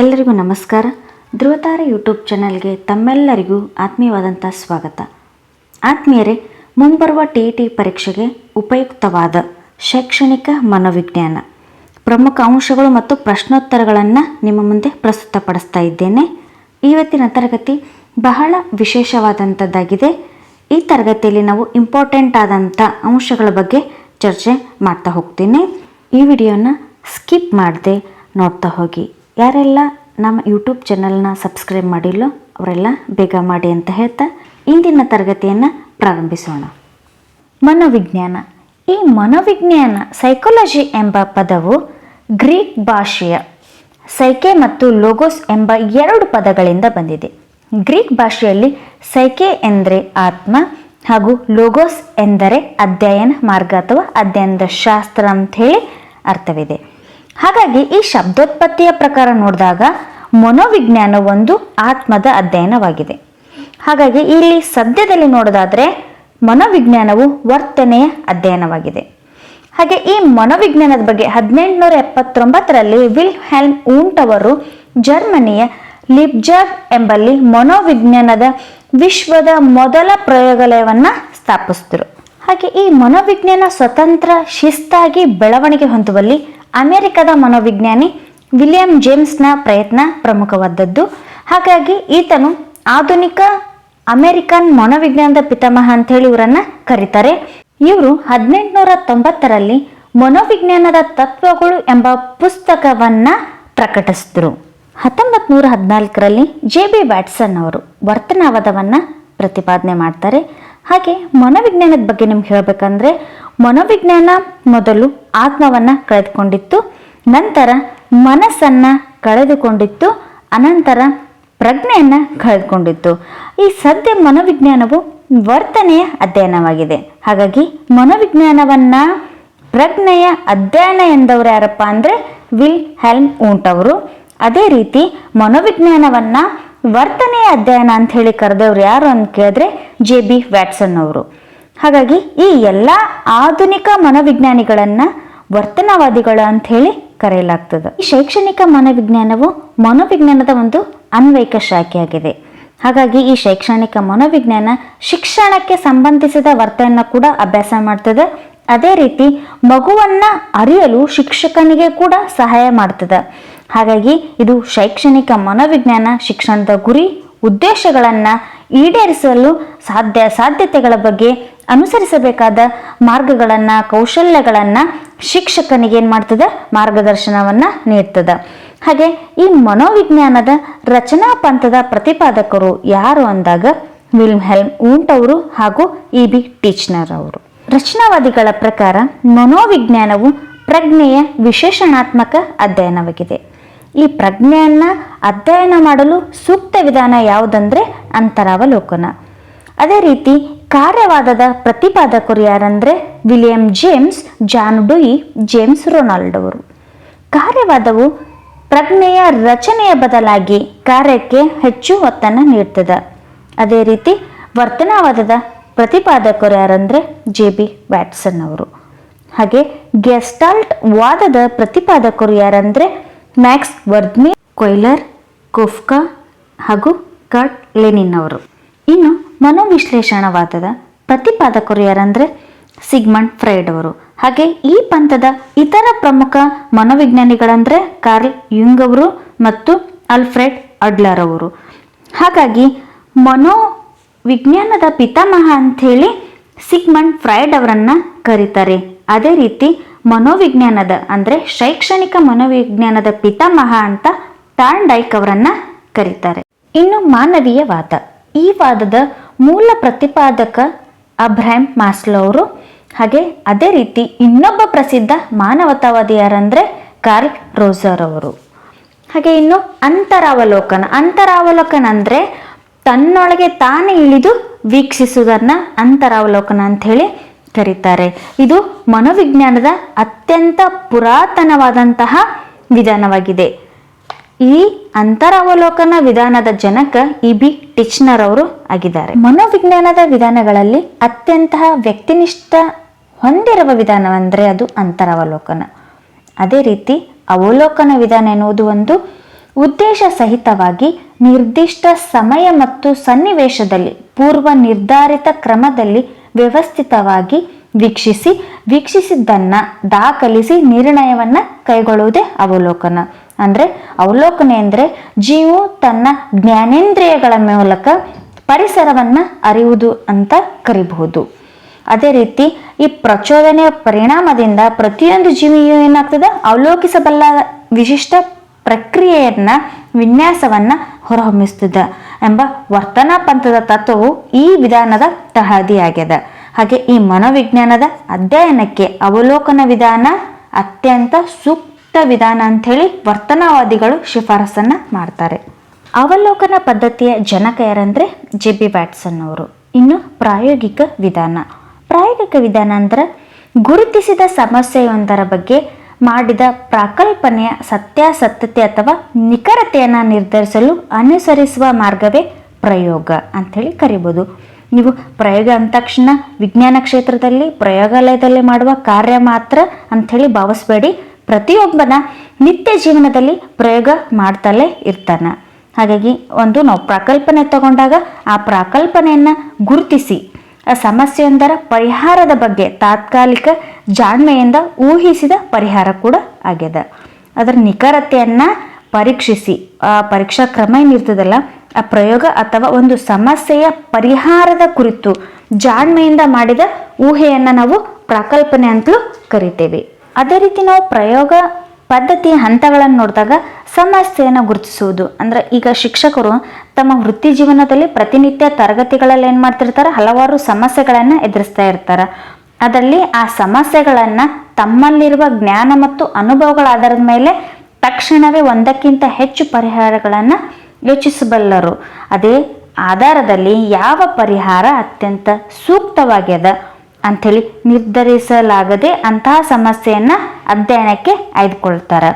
ಎಲ್ಲರಿಗೂ ನಮಸ್ಕಾರ. ಧ್ರುವತಾರೆ ಯೂಟ್ಯೂಬ್ ಚಾನಲ್ಗೆ ತಮ್ಮೆಲ್ಲರಿಗೂ ಆತ್ಮೀಯವಾದಂಥ ಸ್ವಾಗತ. ಆತ್ಮೀಯರೇ, ಮುಂಬರುವ ಟಿ ಟಿ ಪರೀಕ್ಷೆಗೆ ಉಪಯುಕ್ತವಾದ ಶೈಕ್ಷಣಿಕ ಮನೋವಿಜ್ಞಾನ. ಪ್ರಮುಖ ಅಂಶಗಳು ಮತ್ತು ಪ್ರಶ್ನೋತ್ತರಗಳನ್ನು ನಿಮ್ಮ ಮುಂದೆ ಪ್ರಸ್ತುತಪಡಿಸ್ತಾ ಇದ್ದೇನೆ. ಇವತ್ತಿನ ತರಗತಿ ಬಹಳ ವಿಶೇಷವಾದಂಥದ್ದಾಗಿದೆ ಈ ತರಗತಿಯಲ್ಲಿ ನಾವು ಇಂಪಾರ್ಟೆಂಟ್ ಆದಂಥ ಅಂಶಗಳ ಬಗ್ಗೆ ಚರ್ಚೆ ಮಾಡ್ತಾ ಹೋಗ್ತೀನಿ. ಈ ವಿಡಿಯೋನ ಸ್ಕಿಪ್ ಮಾಡದೆ ನೋಡ್ತಾ ಹೋಗಿ. ಯಾರೆಲ್ಲ ನಮ್ಮ ಯೂಟ್ಯೂಬ್ ಚಾನಲ್ನ ಸಬ್ಸ್ಕ್ರೈಬ್ ಮಾಡಿಲ್ಲೋ ಅವರೆಲ್ಲ ಬೇಗ ಮಾಡಿ ಅಂತ ಹೇಳ್ತಾ ಇಂದಿನ ತರಗತಿಯನ್ನು ಪ್ರಾರಂಭಿಸೋಣ. ಮನೋವಿಜ್ಞಾನ. ಈ ಮನೋವಿಜ್ಞಾನ ಸೈಕಾಲಜಿ ಎಂಬ ಪದವು ಗ್ರೀಕ್ ಭಾಷೆಯ ಸೈಕೆ ಮತ್ತು ಲೋಗೋಸ್ ಎಂಬ ಎರಡು ಪದಗಳಿಂದ ಬಂದಿದೆ. ಗ್ರೀಕ್ ಭಾಷೆಯಲ್ಲಿ ಸೈಕೆ ಎಂದರೆ ಆತ್ಮ ಹಾಗೂ ಲೋಗೋಸ್ ಎಂದರೆ ಅಧ್ಯಯನ ಮಾರ್ಗ ಅಥವಾ ಅಧ್ಯಯನದ ಶಾಸ್ತ್ರ ಅಂತ ಹೇಳಿ ಅರ್ಥವಿದೆ. ಹಾಗಾಗಿ ಈ ಶಬ್ದೋತ್ಪತ್ತಿಯ ಪ್ರಕಾರ ನೋಡಿದಾಗ ಮನೋವಿಜ್ಞಾನ ಒಂದು ಆತ್ಮದ ಅಧ್ಯಯನವಾಗಿದೆ. ಹಾಗಾಗಿ ಇಲ್ಲಿ ಸದ್ಯದಲ್ಲಿ ನೋಡೋದಾದರೆ ಮನೋವಿಜ್ಞಾನವು ವರ್ತನೆಯ ಅಧ್ಯಯನವಾಗಿದೆ. ಹಾಗೆ ಈ ಮನೋವಿಜ್ಞಾನದ ಬಗ್ಗೆ ಹದಿನೆಂಟುನೂರ ಎಪ್ಪತ್ತೊಂಬತ್ತರಲ್ಲಿ ವಿಲ್ ಹೆಲ್ಮ್ ಊಂಟ್ ಅವರು ಜರ್ಮನಿಯ ಲಿಬ್ಜಾಗ್ ಎಂಬಲ್ಲಿ ಮನೋವಿಜ್ಞಾನದ ವಿಶ್ವದ ಮೊದಲ ಪ್ರಯೋಗಾಲಯವನ್ನು ಸ್ಥಾಪಿಸಿದರು. ಹಾಗೆ ಈ ಮನೋವಿಜ್ಞಾನ ಸ್ವತಂತ್ರ ಶಿಸ್ತಾಗಿ ಬೆಳವಣಿಗೆ ಹೊಂದುವಲ್ಲಿ ಅಮೆರಿಕದ ಮನೋವಿಜ್ಞಾನಿ ವಿಲಿಯಂ ಜೇಮ್ಸ್ನ ಪ್ರಯತ್ನ ಪ್ರಮುಖವಾದದ್ದು. ಹಾಗಾಗಿ ಈತನು ಆಧುನಿಕ ಅಮೆರಿಕನ್ ಮನೋವಿಜ್ಞಾನದ ಪಿತಾಮಹ ಅಂತ ಹೇಳಿ ಇವರನ್ನ ಕರೀತಾರೆ. ಇವರು ಹದಿನೆಂಟುನೂರ ತೊಂಬತ್ತರಲ್ಲಿ ಮನೋವಿಜ್ಞಾನದ ತತ್ವಗಳು ಎಂಬ ಪುಸ್ತಕವನ್ನ ಪ್ರಕಟಿಸಿದ್ರು. ಹತ್ತೊಂಬತ್ ನೂರ ಹದಿನಾಲ್ಕರಲ್ಲಿ ಜೆ ಬಿ ವ್ಯಾಟ್ಸನ್ ಅವರು ವರ್ತನಾವಾದವನ್ನ ಪ್ರತಿಪಾದನೆ ಮಾಡ್ತಾರೆ. ಹಾಗೆ ಮನೋವಿಜ್ಞಾನದ ಬಗ್ಗೆ ನಿಮ್ಗೆ ಹೇಳಬೇಕಂದ್ರೆ ಮನೋವಿಜ್ಞಾನ ಮೊದಲು ಆತ್ಮವನ್ನ ಕಳೆದುಕೊಂಡಿತ್ತು, ನಂತರ ಮನಸ್ಸನ್ನ ಕಳೆದುಕೊಂಡಿತ್ತು, ಅನಂತರ ಪ್ರಜ್ಞೆಯನ್ನ ಕಳೆದುಕೊಂಡಿತ್ತು. ಈ ಸದ್ಯ ಮನೋವಿಜ್ಞಾನವು ವರ್ತನೆಯ ಅಧ್ಯಯನವಾಗಿದೆ. ಹಾಗಾಗಿ ಮನೋವಿಜ್ಞಾನವನ್ನ ಪ್ರಜ್ಞೆಯ ಅಧ್ಯಯನ ಎಂದವರು ಯಾರಪ್ಪ ಅಂದರೆ ವಿಲ್ ಹೆಲ್ಮ್ ಊಂಟ್ ಅವರು. ಅದೇ ರೀತಿ ಮನೋವಿಜ್ಞಾನವನ್ನ ವರ್ತನೆಯ ಅಧ್ಯಯನ ಅಂತ ಹೇಳಿ ಕರೆದವ್ರು ಯಾರು ಅಂತ ಕೇಳಿದ್ರೆ ಜೆ ಬಿ ವ್ಯಾಟ್ಸನ್ ಅವರು. ಹಾಗಾಗಿ ಈ ಎಲ್ಲ ಆಧುನಿಕ ಮನೋವಿಜ್ಞಾನಿಗಳನ್ನ ವರ್ತನವಾದಿಗಳು ಅಂತ ಹೇಳಿ ಕರೆಯಲಾಗ್ತದೆ. ಈ ಶೈಕ್ಷಣಿಕ ಮನೋವಿಜ್ಞಾನವು ಮನೋವಿಜ್ಞಾನದ ಒಂದು ಅನ್ವಯಿಕ ಶಾಖೆಯಾಗಿದೆ. ಹಾಗಾಗಿ ಈ ಶೈಕ್ಷಣಿಕ ಮನೋವಿಜ್ಞಾನ ಶಿಕ್ಷಣಕ್ಕೆ ಸಂಬಂಧಿಸಿದ ವರ್ತನೆಯನ್ನು ಕೂಡ ಅಭ್ಯಾಸ ಮಾಡ್ತದೆ. ಅದೇ ರೀತಿ ಮಗುವನ್ನ ಅರಿಯಲು ಶಿಕ್ಷಕನಿಗೆ ಕೂಡ ಸಹಾಯ ಮಾಡ್ತದೆ. ಹಾಗಾಗಿ ಇದು ಶೈಕ್ಷಣಿಕ ಮನೋವಿಜ್ಞಾನ ಶಿಕ್ಷಣದ ಗುರಿ, ಉದ್ದೇಶಗಳನ್ನು ಈಡೇರಿಸಲು ಸಾಧ್ಯ ಸಾಧ್ಯತೆಗಳ ಬಗ್ಗೆ ಅನುಸರಿಸಬೇಕಾದ ಮಾರ್ಗಗಳನ್ನು, ಕೌಶಲ್ಯಗಳನ್ನು ಶಿಕ್ಷಕನಿಗೆ ಏನು ಮಾಡ್ತದೆ? ಮಾರ್ಗದರ್ಶನವನ್ನು ನೀಡ್ತದೆ. ಹಾಗೆ ಈ ಮನೋವಿಜ್ಞಾನದ ರಚನಾ ಪಂಥದ ಪ್ರತಿಪಾದಕರು ಯಾರು ಅಂದಾಗ ವಿಲ್ಮ್ ಹೆಲ್ಮ್ ಊಂಟ್ ಅವರು ಹಾಗೂ ಇ ಬಿ ಟೀಚ್ನರ್ ಅವರು. ರಚನಾವಾದಿಗಳ ಪ್ರಕಾರ ಮನೋವಿಜ್ಞಾನವು ಪ್ರಜ್ಞೆಯ ವಿಶೇಷಣಾತ್ಮಕ ಅಧ್ಯಯನವಾಗಿದೆ. ಈ ಪ್ರಜ್ಞೆಯನ್ನ ಅಧ್ಯಯನ ಮಾಡಲು ಸೂಕ್ತ ವಿಧಾನ ಯಾವುದಂದ್ರೆ ಅಂತರಾವಲೋಕನ. ಅದೇ ರೀತಿ ಕಾರ್ಯವಾದದ ಪ್ರತಿಪಾದಕರು ಯಾರಂದ್ರೆ William James, John Dewey, James Ronald ಅವರು ಕಾರ್ಯವಾದವು ಪ್ರಜ್ಞೆಯ ರಚನೆಯ ಬದಲಾಗಿ ಕಾರ್ಯಕ್ಕೆ ಹೆಚ್ಚು ಒತ್ತನ್ನು ನೀಡ್ತದೆ. ಅದೇ ರೀತಿ ವರ್ತನವಾದದ ಪ್ರತಿಪಾದಕರು ಯಾರಂದ್ರೆ ಜೆ ಬಿ ವ್ಯಾಟ್ಸನ್ ಅವರು. ಹಾಗೆ ಗೆಸ್ಟಾಲ್ಟ್ ವಾದದ ಪ್ರತಿಪಾದಕರು ಯಾರಂದ್ರೆ ಮ್ಯಾಕ್ಸ್ ವರ್ದ್ಮಿ ಕೊಯ್ಲರ್ ಕುಫ್ಕಾ ಹಾಗೂ ಕರ್ಟ್ ಲೆನಿನ್ ಅವರು. ಇನ್ನು ಮನೋವಿಶ್ಲೇಷಣವಾದದ ಪ್ರತಿಪಾದಕರು ಯಾರಂದರೆ ಸಿಗ್ಮಂಡ್ ಫ್ರೈಡ್ ಅವರು. ಹಾಗೆ ಈ ಪಂಥದ ಇತರ ಪ್ರಮುಖ ಮನೋವಿಜ್ಞಾನಿಗಳಂದ್ರೆ ಕಾರ್ಲ್ ಯುಂಗ್ ಅವರು ಮತ್ತು ಅಲ್ಫ್ರೆಡ್ ಅಡ್ಲರ್ ಅವರು. ಹಾಗಾಗಿ ಮನೋವಿಜ್ಞಾನದ ಪಿತಾಮಹ ಅಂಥೇಳಿ ಸಿಗ್ಮಂಡ್ ಫ್ರೈಡ್ ಅವರನ್ನು ಕರೀತಾರೆ. ಅದೇ ರೀತಿ ಮನೋವಿಜ್ಞಾನದ, ಅಂದ್ರೆ ಶೈಕ್ಷಣಿಕ ಮನೋವಿಜ್ಞಾನದ ಪಿತಾಮಹ ಅಂತ ಟಾರ್ನ್ಡೈಕ್ ಅವರನ್ನ ಕರೀತಾರೆ. ಇನ್ನು ಮಾನವೀಯ ವಾದ. ಈ ವಾದದ ಮೂಲ ಪ್ರತಿಪಾದಕ ಅಬ್ರಾಹಿಂ ಮಾಸ್ಲೋ ಅವರು, ಹಾಗೆ ಅದೇ ರೀತಿ ಇನ್ನೊಬ್ಬ ಪ್ರಸಿದ್ಧ ಮಾನವತಾವಾದಿ ಯಾರಂದ್ರೆ ಕಾರ್ಲ್ ರೋಸರ್ ಅವರು. ಹಾಗೆ ಇನ್ನು ಅಂತರಾವಲೋಕನ. ಅಂತರಾವಲೋಕನ ಅಂದ್ರೆ ತನ್ನೊಳಗೆ ತಾನೇ ಇಳಿದು ವೀಕ್ಷಿಸುವುದನ್ನ ಅಂತರಾವಲೋಕನ ಅಂತ ಹೇಳಿ ಕರೀತಾರೆ. ಇದು ಮನೋವಿಜ್ಞಾನದ ಅತ್ಯಂತ ಪುರಾತನವಾದಂತಹ ವಿಧಾನವಾಗಿದೆ. ಈ ಅಂತರಾವಲೋಕನ ವಿಧಾನದ ಜನಕ ಇ ಬಿ ಟಿಚ್ನರ್ ಅವರು ಆಗಿದ್ದಾರೆ. ಮನೋವಿಜ್ಞಾನದ ವಿಧಾನಗಳಲ್ಲಿ ಅತ್ಯಂತ ವ್ಯಕ್ತಿನಿಷ್ಠ ಹೊಂದಿರುವ ವಿಧಾನವೆಂದರೆ ಅದು ಅಂತರಾವಲೋಕನ. ಅದೇ ರೀತಿ ಅವಲೋಕನ ವಿಧಾನ ಎನ್ನುವುದು ಒಂದು ಉದ್ದೇಶ ಸಹಿತವಾಗಿ ನಿರ್ದಿಷ್ಟ ಸಮಯ ಮತ್ತು ಸನ್ನಿವೇಶದಲ್ಲಿ ಪೂರ್ವ ನಿರ್ಧಾರಿತ ಕ್ರಮದಲ್ಲಿ ವ್ಯವಸ್ಥಿತವಾಗಿ ವೀಕ್ಷಿಸಿ, ವೀಕ್ಷಿಸಿದ್ದನ್ನು ದಾಖಲಿಸಿ ನಿರ್ಣಯವನ್ನು ಕೈಗೊಳ್ಳುವುದೇ ಅವಲೋಕನ. ಅಂದರೆ ಅವಲೋಕನ ಅಂದರೆ ಜೀವು ತನ್ನ ಜ್ಞಾನೇಂದ್ರಿಯಗಳ ಮೂಲಕ ಪರಿಸರವನ್ನು ಅರಿಯುವುದು ಅಂತ ಕರಿಬಹುದು. ಅದೇ ರೀತಿ ಈ ಪ್ರಚೋದನೆಯ ಪರಿಣಾಮದಿಂದ ಪ್ರತಿಯೊಂದು ಜೀವಿಯು ಏನಾಗ್ತದೆ? ಅವಲೋಕಿಸಬಲ್ಲ ವಿಶಿಷ್ಟ ಪ್ರಕ್ರಿಯೆಯನ್ನ, ವಿನ್ಯಾಸವನ್ನ ಹೊರಹೊಮ್ಮಿಸ್ತದೆ. ಎಂಬ ವರ್ತನಾ ಪಂಥದ ತತ್ವವು ಈ ವಿಧಾನದ ತಹದಿಯಾಗ್ಯದ. ಹಾಗೆ ಈ ಮನೋವಿಜ್ಞಾನದ ಅಧ್ಯಯನಕ್ಕೆ ಅವಲೋಕನ ವಿಧಾನ, ಅತ್ಯಂತ ಸೂಕ್ತ ವಿಧಾನ ಅಂಥೇಳಿ ವರ್ತನವಾದಿಗಳು ಶಿಫಾರಸನ್ನು ಮಾಡ್ತಾರೆ. ಅವಲೋಕನ ಪದ್ಧತಿಯ ಜನಕ ಯಾರಂದರೆ ಜೆ ಬಿ ವ್ಯಾಟ್ಸನ್ ಅವರು. ಇನ್ನು ಪ್ರಾಯೋಗಿಕ ವಿಧಾನ. ಪ್ರಾಯೋಗಿಕ ವಿಧಾನ ಅಂದರೆ ಗುರುತಿಸಿದ ಸಮಸ್ಯೆಯೊಂದರ ಬಗ್ಗೆ ಮಾಡಿದ ಪ್ರಾಕಲ್ಪನೆಯ ಸತ್ಯಾಸತ್ಯತೆ ಅಥವಾ ನಿಖರತೆಯನ್ನು ನಿರ್ಧರಿಸಲು ಅನುಸರಿಸುವ ಮಾರ್ಗವೇ ಪ್ರಯೋಗ ಅಂಥೇಳಿ ಕರಿಬೋದು. ನೀವು ಪ್ರಯೋಗ ಅಂದ ತಕ್ಷಣ ವಿಜ್ಞಾನ ಕ್ಷೇತ್ರದಲ್ಲಿ, ಪ್ರಯೋಗಾಲಯದಲ್ಲಿ ಮಾಡುವ ಕಾರ್ಯ ಮಾತ್ರ ಅಂಥೇಳಿ ಭಾವಿಸ್ಬೇಡಿ. ಪ್ರತಿಯೊಬ್ಬನ ನಿತ್ಯ ಜೀವನದಲ್ಲಿ ಪ್ರಯೋಗ ಮಾಡ್ತಲೇ ಇರ್ತಾನೆ. ಹಾಗಾಗಿ ಒಂದು ನಾವು ಪ್ರಾಕಲ್ಪನೆ ತಗೊಂಡಾಗ ಆ ಪ್ರಾಕಲ್ಪನೆಯನ್ನು ಗುರುತಿಸಿ. ಸಮಸ್ಯೆಯೊಂದರ ಪರಿಹಾರದ ಬಗ್ಗೆ ತಾತ್ಕಾಲಿಕ ಜಾಣ್ಮೆಯಿಂದ ಊಹಿಸಿದ ಪರಿಹಾರ ಕೂಡ ಆಗ್ಯದ. ಅದರ ನಿಖರತೆಯನ್ನು ಪರೀಕ್ಷಿಸಿ, ಆ ಪರೀಕ್ಷಾ ಕ್ರಮ ಏನಿರ್ತದಲ್ಲ, ಆ ಪ್ರಯೋಗ ಅಥವಾ ಒಂದು ಸಮಸ್ಯೆಯ ಪರಿಹಾರದ ಕುರಿತು ಜಾಣ್ಮೆಯಿಂದ ಮಾಡಿದ ಊಹೆಯನ್ನು ನಾವು ಪ್ರಾಕಲ್ಪನೆ ಅಂತಲೂ ಕರಿತೇವೆ. ಅದೇ ರೀತಿ ನಾವು ಪ್ರಯೋಗ ಪದ್ಧತಿಯ ಹಂತಗಳನ್ನು ನೋಡಿದಾಗ ಸಮಸ್ಯೆಯನ್ನು ಗುರುತಿಸುವುದು. ಅಂದ್ರೆ ಈಗ ಶಿಕ್ಷಕರು ತಮ್ಮ ವೃತ್ತಿ ಜೀವನದಲ್ಲಿ ಪ್ರತಿನಿತ್ಯ ತರಗತಿಗಳಲ್ಲಿ ಏನು ಮಾಡ್ತಿರ್ತಾರೆ? ಹಲವಾರು ಸಮಸ್ಯೆಗಳನ್ನು ಎದುರಿಸ್ತಾ ಇರ್ತಾರೆ. ಅದರಲ್ಲಿ ಆ ಸಮಸ್ಯೆಗಳನ್ನು ತಮ್ಮಲ್ಲಿರುವ ಜ್ಞಾನ ಮತ್ತು ಅನುಭವಗಳ ಆಧಾರದ ಮೇಲೆ ತಕ್ಷಣವೇ ಒಂದಕ್ಕಿಂತ ಹೆಚ್ಚು ಪರಿಹಾರಗಳನ್ನು ಯೋಚಿಸಬಲ್ಲರು. ಅದೇ ಆಧಾರದಲ್ಲಿ ಯಾವ ಪರಿಹಾರ ಅತ್ಯಂತ ಸೂಕ್ತವಾಗ್ಯದ? ಅಂಥೇಳಿ ನಿರ್ಧರಿಸಲಾಗದೆ ಅಂತಹ ಸಮಸ್ಯೆಯನ್ನು ಅಧ್ಯಯನಕ್ಕೆ ಆಯ್ದುಕೊಳ್ತಾರೆ.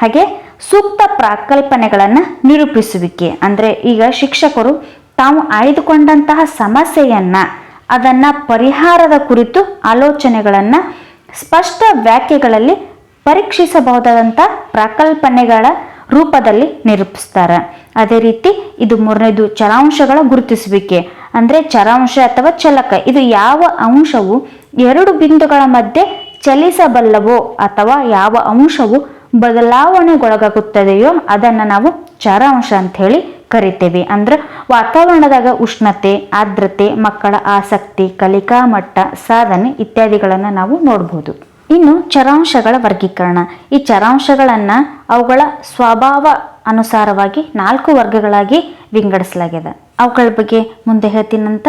ಹಾಗೆ ಸೂಕ್ತ ಪ್ರಾಕಲ್ಪನೆಗಳನ್ನು ನಿರೂಪಿಸುವಿಕೆ. ಅಂದರೆ ಈಗ ಶಿಕ್ಷಕರು ತಾವು ಆಯ್ದುಕೊಂಡಂತಹ ಸಮಸ್ಯೆಯನ್ನು, ಅದನ್ನು ಪರಿಹಾರದ ಕುರಿತು ಆಲೋಚನೆಗಳನ್ನು ಸ್ಪಷ್ಟ ವ್ಯಾಖ್ಯೆಗಳಲ್ಲಿ ಪರೀಕ್ಷಿಸಬಹುದಾದಂಥ ಪ್ರಾಕಲ್ಪನೆಗಳ ರೂಪದಲ್ಲಿ ನಿರೂಪಿಸ್ತಾರೆ. ಅದೇ ರೀತಿ ಇದು ಮೂರನೇದು ಚರಾಂಶಗಳ ಗುರುತಿಸುವಿಕೆ. ಅಂದರೆ ಚರಾಂಶ ಅಥವಾ ಚಲಕ. ಇದು ಯಾವ ಅಂಶವು ಎರಡು ಬಿಂದುಗಳ ಮಧ್ಯೆ ಚಲಿಸಬಲ್ಲವೋ ಅಥವಾ ಯಾವ ಅಂಶವು ಬದಲಾವಣೆಗೊಳಗಾಗುತ್ತದೆಯೋ ಅದನ್ನು ನಾವು ಚರಾಂಶ ಅಂತ ಹೇಳಿ ಕರಿತೇವೆ. ಅಂದ್ರೆ ವಾತಾವರಣದಾಗ ಉಷ್ಣತೆ, ಆರ್ದ್ರತೆ, ಮಕ್ಕಳ ಆಸಕ್ತಿ, ಕಲಿಕಾ ಮಟ್ಟ, ಸಾಧನೆ ಇತ್ಯಾದಿಗಳನ್ನು ನಾವು ನೋಡ್ಬೋದು. ಇನ್ನು ಚರಾಂಶಗಳ ವರ್ಗೀಕರಣ. ಈ ಚರಾಂಶಗಳನ್ನು ಅವುಗಳ ಸ್ವಭಾವ ಅನುಸಾರವಾಗಿ ನಾಲ್ಕು ವರ್ಗಗಳಾಗಿ ವಿಂಗಡಿಸಲಾಗಿದೆ. ಅವುಗಳ ಬಗ್ಗೆ ಮುಂದೆ ಹೇಳ್ತೀನಂತ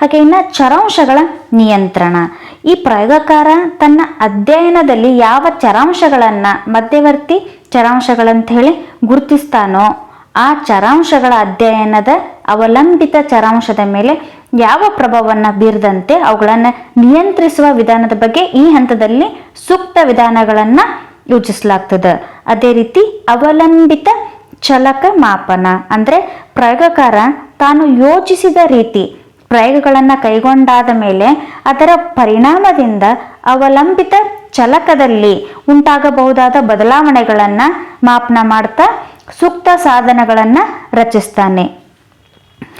ಹಾಗೆ ಇನ್ನು ಚರಾಂಶಗಳ ನಿಯಂತ್ರಣ. ಈ ಪ್ರಯೋಗಕಾರ ತನ್ನ ಅಧ್ಯಯನದಲ್ಲಿ ಯಾವ ಚರಾಂಶಗಳನ್ನು ಮಧ್ಯವರ್ತಿ ಚರಾಂಶಗಳಂತ ಹೇಳಿ ಗುರುತಿಸ್ತಾನೋ, ಆ ಚರಾಂಶಗಳ ಅಧ್ಯಯನದ ಅವಲಂಬಿತ ಚರಾಂಶದ ಮೇಲೆ ಯಾವ ಪ್ರಭಾವವನ್ನು ಬೀರದಂತೆ ಅವುಗಳನ್ನು ನಿಯಂತ್ರಿಸುವ ವಿಧಾನದ ಬಗ್ಗೆ ಈ ಹಂತದಲ್ಲಿ ಸೂಕ್ತ ವಿಧಾನಗಳನ್ನು ಯೋಚಿಸಲಾಗ್ತದ. ಅದೇ ರೀತಿ ಅವಲಂಬಿತ ಚಲಕ ಮಾಪನ ಅಂದರೆ ಪ್ರಯೋಗಕಾರ ತಾನು ಯೋಚಿಸಿದ ರೀತಿ ಪ್ರಯೋಗಗಳನ್ನು ಕೈಗೊಂಡಾದ ಮೇಲೆ ಅದರ ಪರಿಣಾಮದಿಂದ ಅವಲಂಬಿತ ಚಲಕದಲ್ಲಿ ಉಂಟಾಗಬಹುದಾದ ಬದಲಾವಣೆಗಳನ್ನು ಮಾಪನ ಮಾಡ್ತಾ ಸೂಕ್ತ ಸಾಧನಗಳನ್ನು ರಚಿಸ್ತಾನೆ.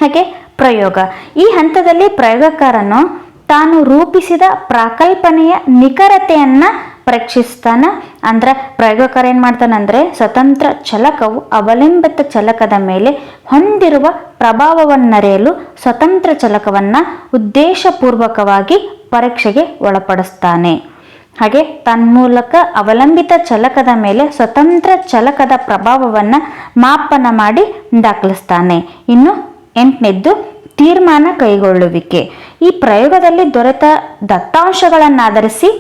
ಹಾಗೆ ಪ್ರಯೋಗ. ಈ ಹಂತದಲ್ಲಿ ಪ್ರಯೋಗಕಾರನು ತಾನು ರೂಪಿಸಿದ ಪ್ರಾಕಲ್ಪನೆಯ ನಿಖರತೆಯನ್ನು ಪರೀಕ್ಷಿಸ್ತಾನ. ಅಂದ್ರೆ ಪ್ರಯೋಗಕಾರ ಏನು ಮಾಡ್ತಾನಂದ್ರೆ ಸ್ವತಂತ್ರ ಚಲಕವು ಅವಲಂಬಿತ ಚಲಕದ ಮೇಲೆ ಹೊಂದಿರುವ ಪ್ರಭಾವವನ್ನರೆಯಲು ಸ್ವತಂತ್ರ ಚಲಕವನ್ನ ಉದ್ದೇಶಪೂರ್ವಕವಾಗಿ ಪರೀಕ್ಷೆಗೆ ಒಳಪಡಿಸ್ತಾನೆ. ಹಾಗೆ ತನ್ಮೂಲಕ ಅವಲಂಬಿತ ಚಲಕದ ಮೇಲೆ ಸ್ವತಂತ್ರ ಚಲಕದ ಪ್ರಭಾವವನ್ನು ಮಾಪನ ಮಾಡಿ ದಾಖಲಿಸ್ತಾನೆ. ಇನ್ನು ಎಂಟನೇದ್ದು ತೀರ್ಮಾನ ಕೈಗೊಳ್ಳುವಿಕೆ. ಈ ಪ್ರಯೋಗದಲ್ಲಿ ದೊರೆತ ದತ್ತಾಂಶಗಳನ್ನಾಧರಿಸಿ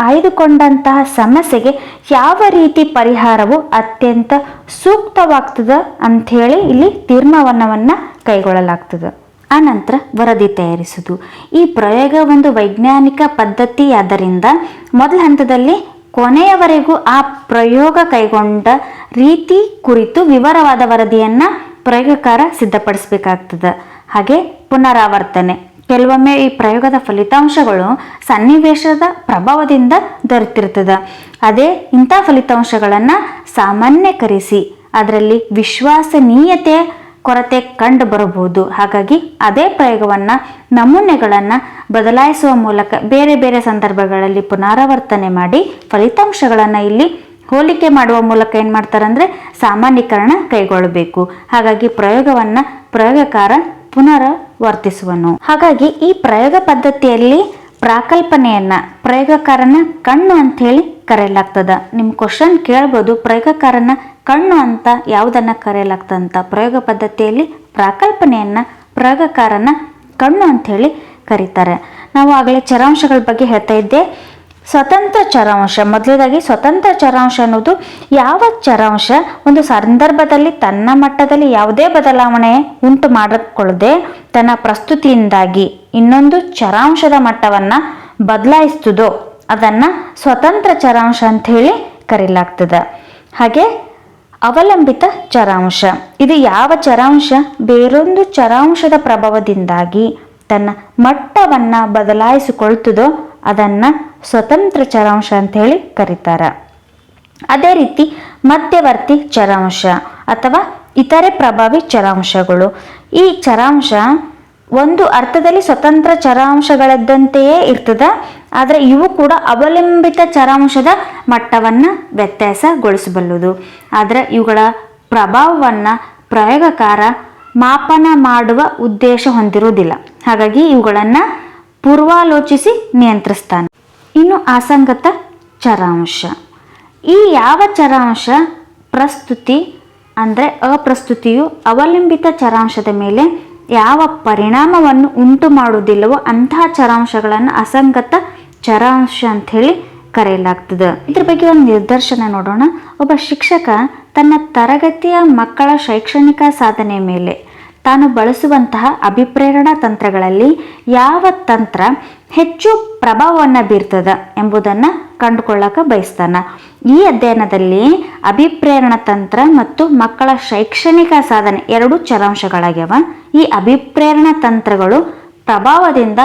ಆಯ್ದುಕೊಂಡಂತಹ ಸಮಸ್ಯೆಗೆ ಯಾವ ರೀತಿ ಪರಿಹಾರವು ಅತ್ಯಂತ ಸೂಕ್ತವಾಗ್ತದ ಅಂಥೇಳಿ ಇಲ್ಲಿ ತೀರ್ಮಾನವನ್ನು ಕೈಗೊಳ್ಳಲಾಗ್ತದೆ. ಆನಂತರ ವರದಿ ತಯಾರಿಸುವುದು ಈ ಪ್ರಯೋಗ ಒಂದು ವೈಜ್ಞಾನಿಕ ಪದ್ಧತಿಯಾದ್ದರಿಂದ ಮೊದಲ ಹಂತದಲ್ಲಿ ಕೊನೆಯವರೆಗೂ ಆ ಪ್ರಯೋಗ ಕೈಗೊಂಡ ರೀತಿ ಕುರಿತು ವಿವರವಾದ ವರದಿಯನ್ನು ಪ್ರಯೋಗಕಾರ ಸಿದ್ಧಪಡಿಸಬೇಕಾಗ್ತದೆ. ಹಾಗೆ ಪುನರಾವರ್ತನೆ. ಕೆಲವೊಮ್ಮೆ ಈ ಪ್ರಯೋಗದ ಫಲಿತಾಂಶಗಳು ಸನ್ನಿವೇಶದ ಪ್ರಭಾವದಿಂದ ದೊರೆತಿರ್ತದೆ ಅದೇ ಇಂಥ ಫಲಿತಾಂಶಗಳನ್ನು ಸಾಮಾನ್ಯಕರಿಸಿ, ಅದರಲ್ಲಿ ವಿಶ್ವಾಸನೀಯತೆ ಕೊರತೆ ಕಂಡು ಬರಬಹುದು ಹಾಗಾಗಿ ಅದೇ ಪ್ರಯೋಗವನ್ನು ನಮೂನೆಗಳನ್ನು ಬದಲಾಯಿಸುವ ಮೂಲಕ ಬೇರೆ ಬೇರೆ ಸಂದರ್ಭಗಳಲ್ಲಿ ಪುನರಾವರ್ತನೆ ಮಾಡಿ ಫಲಿತಾಂಶಗಳನ್ನು ಇಲ್ಲಿ ಹೋಲಿಕೆ ಮಾಡುವ ಮೂಲಕ ಏನು ಮಾಡ್ತಾರೆ ಅಂದರೆ ಸಾಮಾನ್ಯೀಕರಣ ಕೈಗೊಳ್ಳಬೇಕು. ಹಾಗಾಗಿ ಪ್ರಯೋಗವನ್ನು ಪ್ರಯೋಗಕಾರ ಪುನರಾವರ್ತಿಸುವನು. ಹಾಗಾಗಿ ಈ ಪ್ರಯೋಗ ಪದ್ಧತಿಯಲ್ಲಿ ಪ್ರಾಕಲ್ಪನೆಯನ್ನು ಪ್ರಯೋಗಕಾರನ ಕಣ್ಣು ಅಂತ ಹೇಳಿ ಕರೆಯಲಾಗ್ತದ. ನಿಮ್ಮ ಕ್ವಶನ್ ಕೇಳ್ಬೋದು, ಪ್ರಯೋಗಕಾರನ ಕಣ್ಣು ಅಂತ ಯಾವುದನ್ನ ಕರೆಯಲಾಗ್ತದಂತ ಪ್ರಯೋಗ ಪದ್ಧತಿಯಲ್ಲಿ ಪ್ರಾಕಲ್ಪನೆಯನ್ನು ಪ್ರಯೋಗಕಾರನ ಕಣ್ಣು ಅಂತ ಹೇಳಿ ಕರೀತಾರೆ. ನಾವು ಆಗಲೇ ಚರಾಂಶಗಳ ಬಗ್ಗೆ ಹೇಳ್ತಾ ಇದ್ದೆ. ಸ್ವತಂತ್ರ ಚರಾಂಶ. ಮೊದಲನೇದಾಗಿ ಸ್ವತಂತ್ರ ಚರಾಂಶ ಅನ್ನೋದು ಯಾವ ಚರಾಂಶ? ಒಂದು ಸಂದರ್ಭದಲ್ಲಿ ತನ್ನ ಮಟ್ಟದಲ್ಲಿ ಯಾವುದೇ ಬದಲಾವಣೆ ಉಂಟು ಮಾಡಿಕೊಳ್ಳದೆ ತನ್ನ ಪ್ರಸ್ತುತಿಯಿಂದಾಗಿ ಇನ್ನೊಂದು ಚರಾಂಶದ ಮಟ್ಟವನ್ನು ಬದಲಾಯಿಸ್ತದೋ ಅದನ್ನು ಸ್ವತಂತ್ರ ಚರಾಂಶ ಅಂತ ಹೇಳಿ ಕರೆಯಲಾಗ್ತದೆ ಹಾಗೆ ಅವಲಂಬಿತ ಚರಾಂಶ. ಇದು ಯಾವ ಚರಾಂಶ? ಬೇರೊಂದು ಚರಾಂಶದ ಪ್ರಭಾವದಿಂದಾಗಿ ತನ್ನ ಮಟ್ಟವನ್ನು ಬದಲಾಯಿಸಿಕೊಳ್ತದೋ ಅದನ್ನು ಸ್ವತಂತ್ರ ಚರಾಂಶ ಅಂತ ಹೇಳಿ ಕರೀತಾರೆ. ಅದೇ ರೀತಿ ಮಧ್ಯವರ್ತಿ ಚರಾಂಶ ಅಥವಾ ಇತರೆ ಪ್ರಭಾವಿ ಚರಾಂಶಗಳು. ಈ ಚರಾಂಶ ಒಂದು ಅರ್ಥದಲ್ಲಿ ಸ್ವತಂತ್ರ ಚರಾಂಶಗಳದ್ದಂತೆಯೇ ಇರ್ತದೆ, ಆದರೆ ಇವು ಕೂಡ ಅವಲಂಬಿತ ಚರಾಂಶದ ಮಟ್ಟವನ್ನು ವ್ಯತ್ಯಾಸಗೊಳಿಸಬಲ್ಲುದು. ಆದರೆ ಇವುಗಳ ಪ್ರಭಾವವನ್ನು ಪ್ರಯೋಗಕಾರ ಮಾಪನ ಮಾಡುವ ಉದ್ದೇಶ ಹೊಂದಿರುವುದಿಲ್ಲ. ಹಾಗಾಗಿ ಇವುಗಳನ್ನು ಪೂರ್ವಾಲೋಚಿಸಿ ನಿಯಂತ್ರಿಸ್ತಾನೆ. ಇನ್ನು ಅಸಂಗತ ಚರಾಂಶ. ಈ ಯಾವ ಚರಾಂಶ? ಪ್ರಸ್ತುತಿ ಅಂದರೆ ಅಪ್ರಸ್ತುತಿಯು ಅವಲಂಬಿತ ಚರಾಂಶದ ಮೇಲೆ ಯಾವ ಪರಿಣಾಮವನ್ನು ಉಂಟು ಮಾಡುವುದಿಲ್ಲವೋ ಅಂತಹ ಚರಾಂಶಗಳನ್ನು ಅಸಂಗತ ಚರಾಂಶ ಅಂತ ಹೇಳಿ ಕರೆಯಲಾಗ್ತದೆ. ಇದ್ರ ಬಗ್ಗೆ ಒಂದು ನಿದರ್ಶನ ನೋಡೋಣ. ಒಬ್ಬ ಶಿಕ್ಷಕ ತನ್ನ ತರಗತಿಯ ಮಕ್ಕಳ ಶೈಕ್ಷಣಿಕ ಸಾಧನೆ ಮೇಲೆ ತಾನು ಬಳಸುವಂತಹ ಅಭಿಪ್ರೇರಣಾ ತಂತ್ರಗಳಲ್ಲಿ ಯಾವ ತಂತ್ರ ಹೆಚ್ಚು ಪ್ರಭಾವವನ್ನು ಬೀರ್ತದ ಎಂಬುದನ್ನು ಕಂಡುಕೊಳ್ಳಕ್ಕೆ ಬಯಸ್ತಾನ. ಈ ಅಧ್ಯಯನದಲ್ಲಿ ಅಭಿಪ್ರೇರಣ ತಂತ್ರ ಮತ್ತು ಮಕ್ಕಳ ಶೈಕ್ಷಣಿಕ ಸಾಧನೆ ಎರಡು ಚರಾಂಶಗಳಾಗ್ಯವ. ಈ ಅಭಿಪ್ರೇರಣ ತಂತ್ರಗಳು ಪ್ರಭಾವದಿಂದ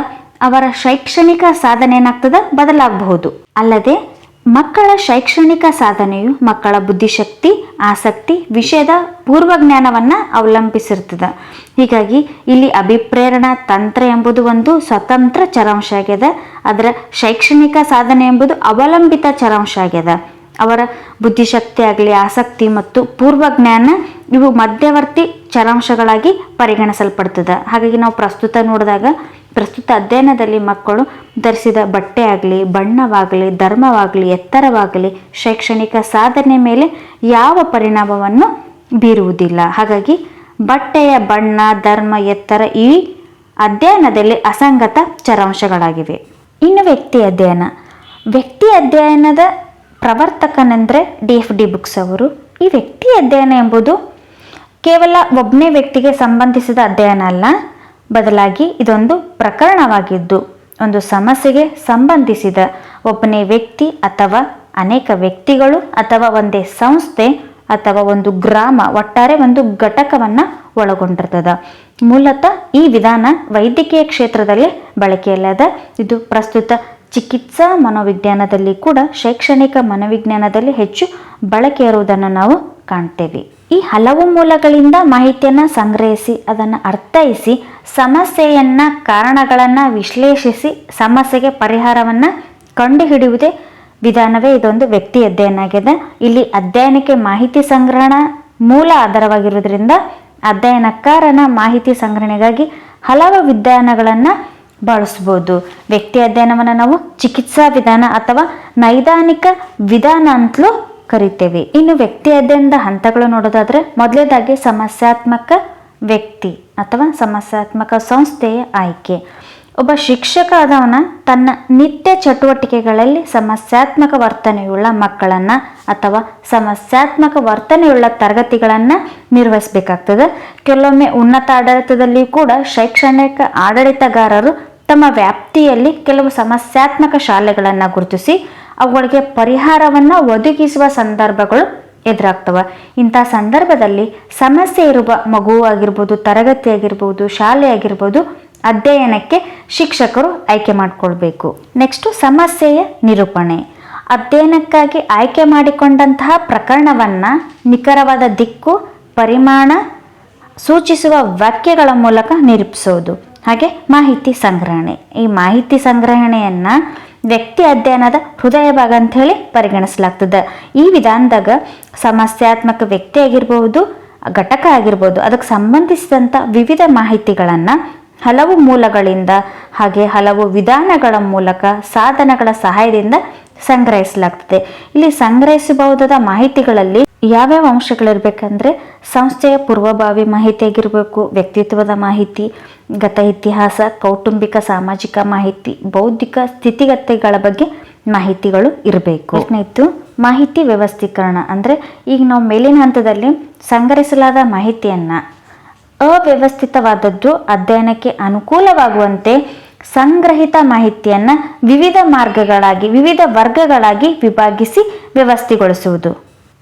ಅವರ ಶೈಕ್ಷಣಿಕ ಸಾಧನೆ ಏನಾಗ್ತದೆ ಬದಲಾಗಬಹುದು. ಅಲ್ಲದೆ ಮಕ್ಕಳ ಶೈಕ್ಷಣಿಕ ಸಾಧನೆಯು ಮಕ್ಕಳ ಬುದ್ಧಿಶಕ್ತಿ, ಆಸಕ್ತಿ, ವಿಷಯದ ಪೂರ್ವಜ್ಞಾನವನ್ನು ಅವಲಂಬಿಸಿರ್ತದೆ ಹೀಗಾಗಿ ಇಲ್ಲಿ ಅಭಿಪ್ರೇರಣಾ ತಂತ್ರ ಎಂಬುದು ಒಂದು ಸ್ವತಂತ್ರ ಚರಾಂಶ ಆಗ್ಯದ. ಅದರ ಶೈಕ್ಷಣಿಕ ಸಾಧನೆ ಎಂಬುದು ಅವಲಂಬಿತ ಚರಾಂಶ ಆಗ್ಯದ. ಅವರ ಬುದ್ಧಿಶಕ್ತಿ ಆಗಲಿ, ಆಸಕ್ತಿ ಮತ್ತು ಪೂರ್ವಜ್ಞಾನ ಇವು ಮಧ್ಯವರ್ತಿ ಚರಾಂಶಗಳಾಗಿ ಪರಿಗಣಿಸಲ್ಪಡ್ತದೆ. ಹಾಗಾಗಿ ನಾವು ಪ್ರಸ್ತುತ ನೋಡಿದಾಗ ಪ್ರಸ್ತುತ ಅಧ್ಯಯನದಲ್ಲಿ ಮಕ್ಕಳು ಧರಿಸಿದ ಬಟ್ಟೆ ಆಗಲಿ, ಬಣ್ಣವಾಗಲಿ, ಧರ್ಮವಾಗಲಿ, ಎತ್ತರವಾಗಲಿ, ಶೈಕ್ಷಣಿಕ ಸಾಧನೆ ಮೇಲೆ ಯಾವ ಪರಿಣಾಮವನ್ನು ಬೀರುವುದಿಲ್ಲ. ಹಾಗಾಗಿ ಬಟ್ಟೆಯ ಬಣ್ಣ, ಧರ್ಮ, ಎತ್ತರ ಈ ಅಧ್ಯಯನದಲ್ಲಿ ಅಸಂಗತ ಚರಾಂಶಗಳಾಗಿವೆ ಇನ್ನು ವ್ಯಕ್ತಿ ಅಧ್ಯಯನ. ವ್ಯಕ್ತಿ ಅಧ್ಯಯನದ ಪ್ರವರ್ತಕನೆಂದರೆ ಡಿ ಎಫ್ ಡಿ ಬುಕ್ಸ್ ಅವರು. ಈ ವ್ಯಕ್ತಿ ಅಧ್ಯಯನ ಎಂಬುದು ಕೇವಲ ಒಬ್ಬನೇ ವ್ಯಕ್ತಿಗೆ ಸಂಬಂಧಿಸಿದ ಅಧ್ಯಯನ ಅಲ್ಲ. ಬದಲಾಗಿ ಇದೊಂದು ಪ್ರಕರಣವಾಗಿದ್ದು, ಒಂದು ಸಮಸ್ಯೆಗೆ ಸಂಬಂಧಿಸಿದ ಒಬ್ಬನೇ ವ್ಯಕ್ತಿ ಅಥವಾ ಅನೇಕ ವ್ಯಕ್ತಿಗಳು ಅಥವಾ ಒಂದೇ ಸಂಸ್ಥೆ ಅಥವಾ ಒಂದು ಗ್ರಾಮ ಒಟ್ಟಾರೆ ಒಂದು ಘಟಕವನ್ನು ಒಳಗೊಂಡಿರ್ತದ. ಮೂಲತಃ ಈ ವಿಧಾನ ವೈದ್ಯಕೀಯ ಕ್ಷೇತ್ರದಲ್ಲಿ ಬಳಕೆಯಲ್ಲದ. ಇದು ಪ್ರಸ್ತುತ ಚಿಕಿತ್ಸಾ ಮನೋವಿಜ್ಞಾನದಲ್ಲಿ ಕೂಡ ಶೈಕ್ಷಣಿಕ ಮನೋವಿಜ್ಞಾನದಲ್ಲಿ ಹೆಚ್ಚು ಬಳಕೆ ಇರುವುದನ್ನು ನಾವು ಕಾಣ್ತೇವೆ. ಈ ಹಲವು ಮೂಲಗಳಿಂದ ಮಾಹಿತಿಯನ್ನು ಸಂಗ್ರಹಿಸಿ, ಅದನ್ನು ಅರ್ಥೈಸಿ, ಸಮಸ್ಯೆಯನ್ನ, ಕಾರಣಗಳನ್ನು ವಿಶ್ಲೇಷಿಸಿ, ಸಮಸ್ಯೆಗೆ ಪರಿಹಾರವನ್ನು ಕಂಡುಹಿಡಿಯುವುದೇ ವಿಧಾನವೇ ಇದೊಂದು ವ್ಯಕ್ತಿ ಅಧ್ಯಯನ ಇಲ್ಲಿ ಅಧ್ಯಯನಕ್ಕೆ ಮಾಹಿತಿ ಸಂಗ್ರಹಣ ಮೂಲ ಆಧಾರವಾಗಿರುವುದರಿಂದ ಅಧ್ಯಯನಕಾರನ ಮಾಹಿತಿ ಸಂಗ್ರಹಣೆಗಾಗಿ ಹಲವು ವಿಧಾನಗಳನ್ನು ಬಳಸ್ಬೋದು ವ್ಯಕ್ತಿ ಅಧ್ಯಯನವನ್ನು ನಾವು ಚಿಕಿತ್ಸಾ ವಿಧಾನ ಅಥವಾ ನೈದಾನಿಕ ವಿಧಾನ ಅಂತಲೂ ಕರಿತೇವೆ. ಇನ್ನು ವ್ಯಕ್ತಿ ಅಧ್ಯಯನದ ಹಂತಗಳು ನೋಡೋದಾದ್ರೆ, ಮೊದಲೇದಾಗಿ ಸಮಸ್ಯಾತ್ಮಕ ವ್ಯಕ್ತಿ ಅಥವಾ ಸಮಸ್ಯಾತ್ಮಕ ಸಂಸ್ಥೆಯ ಆಯ್ಕೆ. ಒಬ್ಬ ಶಿಕ್ಷಕ ಆದವನ ತನ್ನ ನಿತ್ಯ ಚಟುವಟಿಕೆಗಳಲ್ಲಿ ಸಮಸ್ಯಾತ್ಮಕ ವರ್ತನೆಯುಳ್ಳ ಮಕ್ಕಳನ್ನ ಅಥವಾ ಸಮಸ್ಯಾತ್ಮಕ ವರ್ತನೆಯುಳ್ಳ ತರಗತಿಗಳನ್ನು ನಿರ್ವಹಿಸಬೇಕಾಗ್ತದೆ. ಕೆಲವೊಮ್ಮೆ ಉನ್ನತ ಆಡಳಿತದಲ್ಲಿ ಕೂಡ ಶೈಕ್ಷಣಿಕ ಆಡಳಿತಗಾರರು ತಮ್ಮ ವ್ಯಾಪ್ತಿಯಲ್ಲಿ ಕೆಲವು ಸಮಸ್ಯಾತ್ಮಕ ಶಾಲೆಗಳನ್ನು ಗುರುತಿಸಿ ಅವುಗಳಿಗೆ ಪರಿಹಾರವನ್ನು ಒದಗಿಸುವ ಸಂದರ್ಭಗಳು ಎದುರಾಗ್ತವೆ. ಇಂಥ ಸಂದರ್ಭದಲ್ಲಿ ಸಮಸ್ಯೆ ಇರುವ ಮಗು ಆಗಿರ್ಬೋದು, ತರಗತಿ ಆಗಿರ್ಬೋದು, ಶಾಲೆ ಆಗಿರ್ಬೋದು, ಅಧ್ಯಯನಕ್ಕೆ ಶಿಕ್ಷಕರು ಆಯ್ಕೆ ಮಾಡಿಕೊಳ್ಬೇಕು. ನೆಕ್ಸ್ಟು ಸಮಸ್ಯೆಯ ನಿರೂಪಣೆ. ಅಧ್ಯಯನಕ್ಕಾಗಿ ಆಯ್ಕೆ ಮಾಡಿಕೊಂಡಂತಹ ಪ್ರಕರಣವನ್ನು ನಿಖರವಾದ ದಿಕ್ಕು, ಪರಿಮಾಣ, ಸೂಚಿಸುವ ವಾಕ್ಯಗಳ ಮೂಲಕ ನಿರೂಪಿಸೋದು. ಹಾಗೆ ಮಾಹಿತಿ ಸಂಗ್ರಹಣೆ. ಈ ಮಾಹಿತಿ ಸಂಗ್ರಹಣೆಯನ್ನ ವ್ಯಕ್ತಿ ಅಧ್ಯಯನದ ಹೃದಯ ಭಾಗ ಅಂತ ಹೇಳಿ ಪರಿಗಣಿಸಲಾಗ್ತದೆ. ಈ ವಿಧಾನದಾಗ ಸಮಸ್ಯಾತ್ಮಕ ವ್ಯಕ್ತಿ ಆಗಿರ್ಬೋದು, ಘಟಕ ಆಗಿರ್ಬೋದು, ಅದಕ್ಕೆ ಸಂಬಂಧಿಸಿದಂಥ ವಿವಿಧ ಮಾಹಿತಿಗಳನ್ನು ಹಲವು ಮೂಲಗಳಿಂದ ಹಾಗೆ ಹಲವು ವಿಧಾನಗಳ ಮೂಲಕ, ಸಾಧನಗಳ ಸಹಾಯದಿಂದ ಸಂಗ್ರಹಿಸಲಾಗ್ತದೆ. ಇಲ್ಲಿ ಸಂಗ್ರಹಿಸಬಹುದಾದ ಮಾಹಿತಿಗಳಲ್ಲಿ ಯಾವ್ಯಾವ ಅಂಶಗಳಿರ್ಬೇಕಂದ್ರೆ ಸಂಸ್ಥೆಯ ಪೂರ್ವಭಾವಿ ಮಾಹಿತಿ ಆಗಿರಬೇಕು ವ್ಯಕ್ತಿತ್ವದ ಮಾಹಿತಿ, ಗತ ಇತಿಹಾಸ, ಕೌಟುಂಬಿಕ, ಸಾಮಾಜಿಕ ಮಾಹಿತಿ, ಬೌದ್ಧಿಕ ಸ್ಥಿತಿಗತಿಗಳ ಬಗ್ಗೆ ಮಾಹಿತಿಗಳು ಇರಬೇಕು. ಇತ್ತು ಮಾಹಿತಿ ವ್ಯವಸ್ಥೀಕರಣ ಅಂದರೆ ಈಗ ನಾವು ಮೇಲಿನ ಹಂತದಲ್ಲಿ ಸಂಗ್ರಹಿಸಲಾದ ಮಾಹಿತಿಯನ್ನು ಅವ್ಯವಸ್ಥಿತವಾದದ್ದು ಅಧ್ಯಯನಕ್ಕೆ ಅನುಕೂಲವಾಗುವಂತೆ ಸಂಗ್ರಹಿತ ಮಾಹಿತಿಯನ್ನು ವಿವಿಧ ಮಾರ್ಗಗಳಾಗಿ, ವಿವಿಧ ವರ್ಗಗಳಾಗಿ ವಿಭಾಗಿಸಿ ವ್ಯವಸ್ಥೆಗೊಳಿಸುವುದು.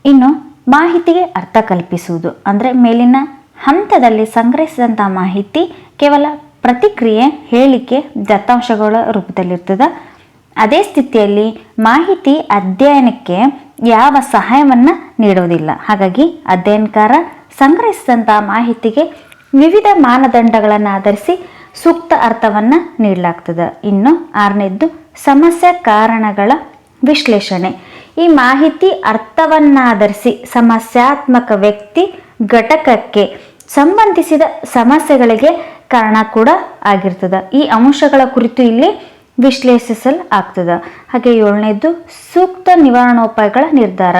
ಇನ್ನು ಮಾಹಿತಿಗೆ ಅರ್ಥ ಕಲ್ಪಿಸುವುದು. ಅಂದರೆ ಮೇಲಿನ ಹಂತದಲ್ಲಿ ಸಂಗ್ರಹಿಸಿದಂಥ ಮಾಹಿತಿ ಕೇವಲ ಪ್ರತಿಕ್ರಿಯೆ, ಹೇಳಿಕೆ, ದತ್ತಾಂಶಗಳ ರೂಪದಲ್ಲಿರ್ತದೆ. ಅದೇ ಸ್ಥಿತಿಯಲ್ಲಿ ಮಾಹಿತಿ ಅಧ್ಯಯನಕ್ಕೆ ಯಾವ ಸಹಾಯವನ್ನು ನೀಡುವುದಿಲ್ಲ. ಹಾಗಾಗಿ ಅಧ್ಯಯನಕಾರ ಸಂಗ್ರಹಿಸಿದಂಥ ಮಾಹಿತಿಗೆ ವಿವಿಧ ಮಾನದಂಡಗಳನ್ನು ಆಧರಿಸಿ ಸೂಕ್ತ ಅರ್ಥವನ್ನು ನೀಡಲಾಗ್ತದೆ. ಇನ್ನು ಆರನೇದ್ದು, ಸಮಸ್ಯೆ ಕಾರಣಗಳ ವಿಶ್ಲೇಷಣೆ. ಈ ಮಾಹಿತಿ ಅರ್ಥವನ್ನಾಧರಿಸಿ ಸಮಸ್ಯಾತ್ಮಕ ವ್ಯಕ್ತಿ ಘಟಕಕ್ಕೆ ಸಂಬಂಧಿಸಿದ ಸಮಸ್ಯೆಗಳಿಗೆ ಕಾರಣ ಕೂಡ ಆಗಿರ್ತದೆ. ಈ ಅಂಶಗಳ ಕುರಿತು ಇಲ್ಲಿ ವಿಶ್ಲೇಷಿಸಲಾಗ್ತದೆ. ಹಾಗೆ ಏಳನೇದ್ದು ಸೂಕ್ತ ನಿವಾರಣೋಪಾಯಗಳ ನಿರ್ಧಾರ.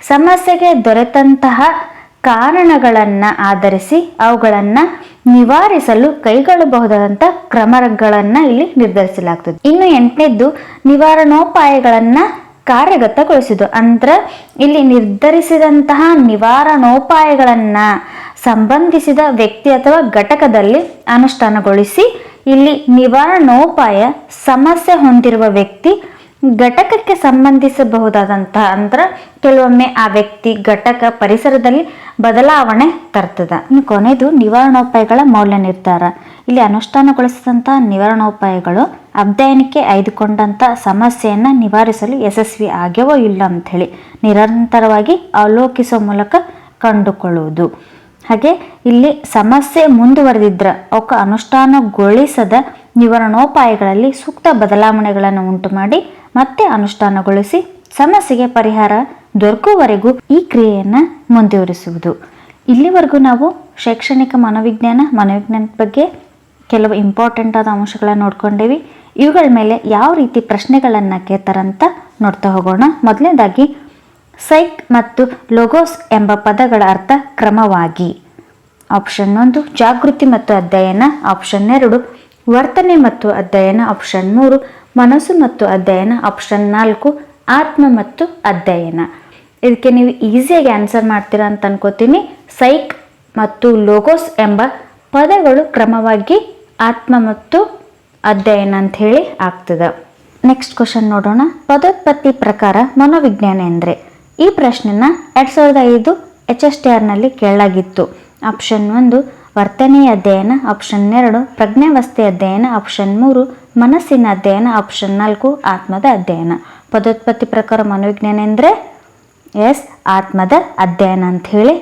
ಸಮಸ್ಯೆಗೆ ದೊರೆತಂತಹ ಕಾರಣಗಳನ್ನು ಆಧರಿಸಿ ಅವುಗಳನ್ನು ನಿವಾರಿಸಲು ಕೈಗೊಳ್ಳಬಹುದಾದಂಥ ಕ್ರಮಗಳನ್ನು ಇಲ್ಲಿ ನಿರ್ಧರಿಸಲಾಗ್ತದೆ. ಇನ್ನು ಎಂಟನೇದ್ದು ನಿವಾರಣೋಪಾಯಗಳನ್ನು ಕಾರ್ಯಗತಗೊಳಿಸಿದ್ದು ಅಂದ್ರೆ ಇಲ್ಲಿ ನಿರ್ಧರಿಸಿದಂತಹ ನಿವಾರಣೋಪಾಯಗಳನ್ನ ಸಂಬಂಧಿಸಿದ ವ್ಯಕ್ತಿ ಅಥವಾ ಘಟಕದಲ್ಲಿ ಅನುಷ್ಠಾನಗೊಳಿಸಿ ಇಲ್ಲಿ ನಿವಾರಣೋಪಾಯ ಸಮಸ್ಯೆ ಹೊಂದಿರುವ ವ್ಯಕ್ತಿ ಘಟಕಕ್ಕೆ ಸಂಬಂಧಿಸಬಹುದಾದಂತಹ ಅಂದ್ರೆ ಕೆಲವೊಮ್ಮೆ ಆ ವ್ಯಕ್ತಿ ಘಟಕ ಪರಿಸರದಲ್ಲಿ ಬದಲಾವಣೆ ತರ್ತದ. ಇನ್ನು ಕೊನೆಯದು ನಿವಾರಣೋಪಾಯಗಳ ಮೌಲ್ಯ ನಿರ್ಧಾರ. ಇಲ್ಲಿ ಅನುಷ್ಠಾನಗೊಳಿಸಿದಂತಹ ನಿವಾರಣೋಪಾಯಗಳು ಅಧ್ಯಯನಕ್ಕೆ ಆಯ್ದುಕೊಂಡಂಥ ಸಮಸ್ಯೆಯನ್ನು ನಿವಾರಿಸಲು ಯಶಸ್ವಿ ಆಗ್ಯವೋ ಇಲ್ಲ ಅಂಥೇಳಿ ನಿರಂತರವಾಗಿ ಅವಲೋಕಿಸುವ ಮೂಲಕ ಕಂಡುಕೊಳ್ಳುವುದು. ಹಾಗೆ ಇಲ್ಲಿ ಸಮಸ್ಯೆ ಮುಂದುವರೆದಿದ್ರೆ ಅವಕ್ಕೆ ಅನುಷ್ಠಾನಗೊಳಿಸದ ನಿವಾರಣೋಪಾಯಗಳಲ್ಲಿ ಸೂಕ್ತ ಬದಲಾವಣೆಗಳನ್ನು ಉಂಟು ಮಾಡಿ ಮತ್ತೆ ಅನುಷ್ಠಾನಗೊಳಿಸಿ ಸಮಸ್ಯೆಗೆ ಪರಿಹಾರ ದೊರಕುವವರೆಗೂ ಈ ಕ್ರಿಯೆಯನ್ನು ಮುಂದುವರಿಸುವುದು. ಇಲ್ಲಿವರೆಗೂ ನಾವು ಶೈಕ್ಷಣಿಕ ಮನೋವಿಜ್ಞಾನ, ಮನೋವಿಜ್ಞಾನದ ಬಗ್ಗೆ ಕೆಲವು ಇಂಪಾರ್ಟೆಂಟ್ ಆದ ಅಂಶಗಳನ್ನು ನೋಡ್ಕೊಂಡೇವಿ. ಇವುಗಳ ಮೇಲೆ ಯಾವ ರೀತಿ ಪ್ರಶ್ನೆಗಳನ್ನು ಕೇಳ್ತಾರಂತ ನೋಡ್ತಾ ಹೋಗೋಣ. ಮೊದಲನೇದಾಗಿ ಸೈಕ್ ಮತ್ತು ಲೋಗೋಸ್ ಎಂಬ ಪದಗಳ ಅರ್ಥ ಕ್ರಮವಾಗಿ. ಆಪ್ಷನ್ ಒಂದು, ಜಾಗೃತಿ ಮತ್ತು ಅಧ್ಯಯನ. ಆಪ್ಷನ್ ಎರಡು, ವರ್ತನೆ ಮತ್ತು ಅಧ್ಯಯನ. ಆಪ್ಷನ್ ಮೂರು ಮನಸ್ಸು ಮತ್ತು ಅಧ್ಯಯನ ಆಪ್ಷನ್ ನಾಲ್ಕು, ಆತ್ಮ ಮತ್ತು ಅಧ್ಯಯನ. ಇದಕ್ಕೆ ನೀವು ಈಸಿಯಾಗಿ ಆನ್ಸರ್ ಮಾಡ್ತೀರಾ ಅಂತ ಅನ್ಕೋತೀನಿ. ಸೈಕ್ ಮತ್ತು ಲೋಗೋಸ್ ಎಂಬ ಪದಗಳು ಕ್ರಮವಾಗಿ ಆತ್ಮ ಮತ್ತು ಅಧ್ಯಯನ ಅಂತ ಹೇಳಿ ಆಗ್ತದೆ. ನೆಕ್ಸ್ಟ್ ಕ್ವಶನ್ ನೋಡೋಣ. ಪದೋತ್ಪತ್ತಿ ಪ್ರಕಾರ ಮನೋವಿಜ್ಞಾನ ಎಂದರೆ? ಈ ಪ್ರಶ್ನೆನ ಎರಡ್ ಸಾವಿರದ ಐದು ಎಚ್ ಎಸ್ ಟಿ ಆರ್ನಲ್ಲಿ ಕೇಳಲಾಗಿತ್ತು. ಆಪ್ಷನ್ ಒಂದು, ವರ್ತನೆಯ ಅಧ್ಯಯನ. ಆಪ್ಷನ್ ಎರಡು ಪ್ರಜ್ಞಾವಸ್ಥೆ ಅಧ್ಯಯನ. ಆಪ್ಷನ್ ಮೂರು ಮನಸ್ಸಿನ ಅಧ್ಯಯನ ಆಪ್ಷನ್ ನಾಲ್ಕು, ಆತ್ಮದ ಅಧ್ಯಯನ. ಪದೋತ್ಪತ್ತಿ ಪ್ರಕಾರ ಮನೋವಿಜ್ಞಾನ ಎಂದರೆ, ಎಸ್, ಆತ್ಮದ ಅಧ್ಯಯನ ಅಂತ ಹೇಳಿ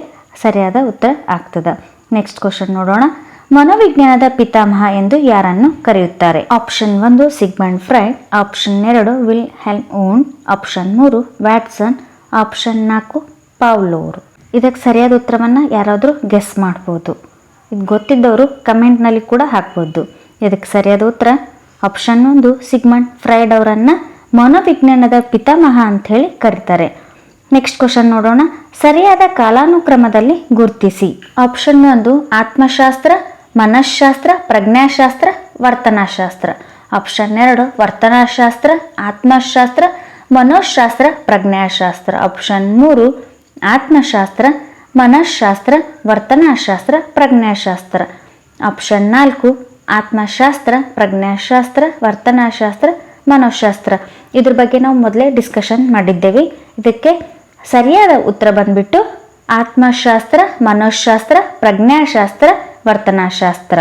ಸರಿಯಾದ ಉತ್ತರ ಆಗ್ತದೆ. ನೆಕ್ಸ್ಟ್ ಕ್ವಶನ್ ನೋಡೋಣ. ಮನೋವಿಜ್ಞಾನದ ಪಿತಾಮಹ ಎಂದು ಯಾರನ್ನು ಕರೆಯುತ್ತಾರೆ? ಆಪ್ಷನ್ ಒಂದು ಸಿಗ್ಮಂಡ್ ಫ್ರೈಡ್ ಆಪ್ಷನ್ ಎರಡು ವಿಲ್ ಹೆಲ್ಮ್ ಓನ್ ಆಪ್ಷನ್ ಮೂರು ವ್ಯಾಟ್ಸನ್ ಆಪ್ಷನ್ ನಾಲ್ಕು ಪಾವ್ಲೋರು ಇದಕ್ಕೆ ಸರಿಯಾದ ಉತ್ತರವನ್ನು ಯಾರಾದರೂ ಗೆಸ್ ಮಾಡ್ಬೋದು. ಇದು ಗೊತ್ತಿದ್ದವರು ಕಮೆಂಟ್ನಲ್ಲಿ ಕೂಡ ಹಾಕ್ಬೋದು. ಇದಕ್ಕೆ ಸರಿಯಾದ ಉತ್ತರ? ಆಪ್ಷನ್ ಒಂದು ಸಿಗ್ಮಂಡ್ ಫ್ರೈಡ್ ಅವರನ್ನು ಮನೋವಿಜ್ಞಾನದ ಪಿತಾಮಹ ಅಂತ ಹೇಳಿ ಕರೀತಾರೆ. ನೆಕ್ಸ್ಟ್ ಕ್ವಶನ್ ನೋಡೋಣ. ಸರಿಯಾದ ಕಾಲಾನುಕ್ರಮದಲ್ಲಿ ಗುರುತಿಸಿ. ಆಪ್ಷನ್ ಒಂದು, ಆತ್ಮಶಾಸ್ತ್ರ ಮನಃಶಾಸ್ತ್ರ ಪ್ರಜ್ಞಾಶಾಸ್ತ್ರ, ವರ್ತನಾಶಾಸ್ತ್ರ. ಆಪ್ಷನ್ ಎರಡು, ವರ್ತನಾಶಾಸ್ತ್ರ, ಆತ್ಮಶಾಸ್ತ್ರ, ಮನೋಶಾಸ್ತ್ರ, ಪ್ರಜ್ಞಾಶಾಸ್ತ್ರ. ಆಪ್ಷನ್ ಮೂರು, ಆತ್ಮಶಾಸ್ತ್ರ ಮನಃಶಾಸ್ತ್ರ ವರ್ತನಾಶಾಸ್ತ್ರ, ಪ್ರಜ್ಞಾಶಾಸ್ತ್ರ. ಆಪ್ಷನ್ ನಾಲ್ಕು ಆತ್ಮಶಾಸ್ತ್ರ, ಪ್ರಜ್ಞಾಶಾಸ್ತ್ರ, ವರ್ತನಾಶಾಸ್ತ್ರ, ಮನೋಶಾಸ್ತ್ರ. ಇದ್ರ ಬಗ್ಗೆ ನಾವು ಮೊದಲೇ ಡಿಸ್ಕಷನ್ ಮಾಡಿದ್ದೇವೆ. ಇದಕ್ಕೆ ಸರಿಯಾದ ಉತ್ತರ ಬಂದ್ಬಿಟ್ಟು ಆತ್ಮಶಾಸ್ತ್ರ, ಮನೋಶಾಸ್ತ್ರ, ಪ್ರಜ್ಞಾಶಾಸ್ತ್ರ, ವರ್ತನಾಶಾಸ್ತ್ರ.